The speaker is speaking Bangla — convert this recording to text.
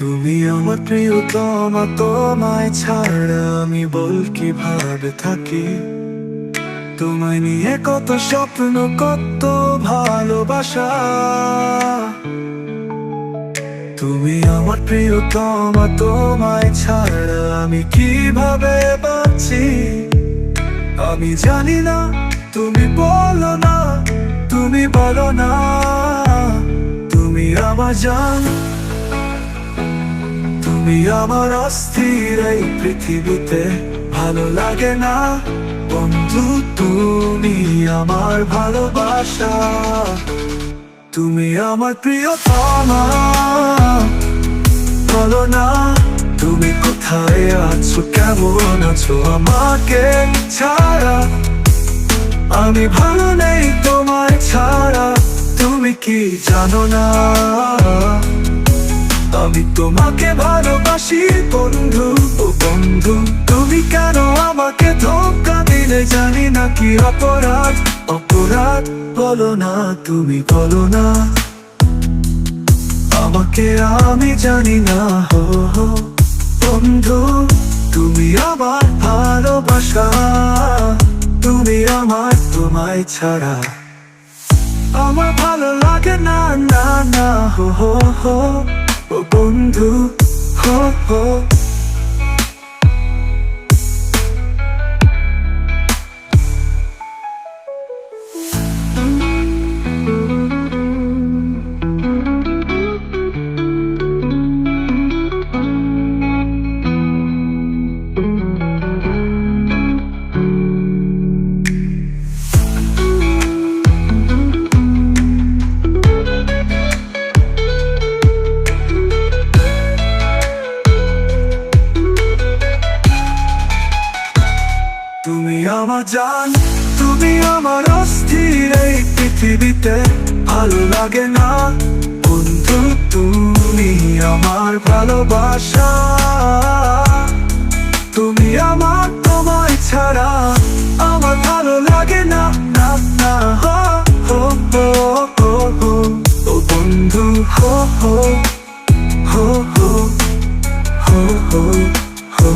আমার প্রিয়তমা, তোমায় ছাড়া আমি বল কীভাবে থাকি? তোমায় নিয়ে কত স্বপ্ন, কত ভালোবাসা। তুমি আমার প্রিয়তমা, তোমায় ছাড়া আমি কীভাবে বাঁচি? আমি জানি না, তুমি বলো না, তুমি বলো না। তুমি আমার জান তুমি আমার অস্থির এই পৃথিবীতে। ভালো লাগে না বন্ধু, তুমি আমার ভালোবাসা। তুমি আমার প্রিয়তমা। বলো না, তুমি কোথায় আছো, কেমন আছো? আমাকে ছাড়া। আমি ভালো নেই তোমার ছাড়া। তুমি কি জানো না? আমি তোমাকে ভালোবাসি, বন্ধু। ও বন্ধু, তুমি কেন আমাকে ধোকা দিলে? জানি না কি অপরাধ। অপরাধ বলো না, তুমি বলো না। আমাকে আমি জানি না, হো হো। বন্ধু, তুমি আমার ভালোবাসা। তুমি আমার তোমায় ছাড়া। আমার ভালো লাগে না না না, হো হো হো। ও বন্ধু হো হো আমার জান, তুমি আমার অস্থির এই পৃথিবীতে। ভালো লাগে না, বন্ধু, তুমি আমার ভালোবাসা। তুমি আমার তোমায় ছাড়া আমার ভালো লাগে না না না হো হো হো হো। ও বন্ধু, হো হো হো হো হো হো হো।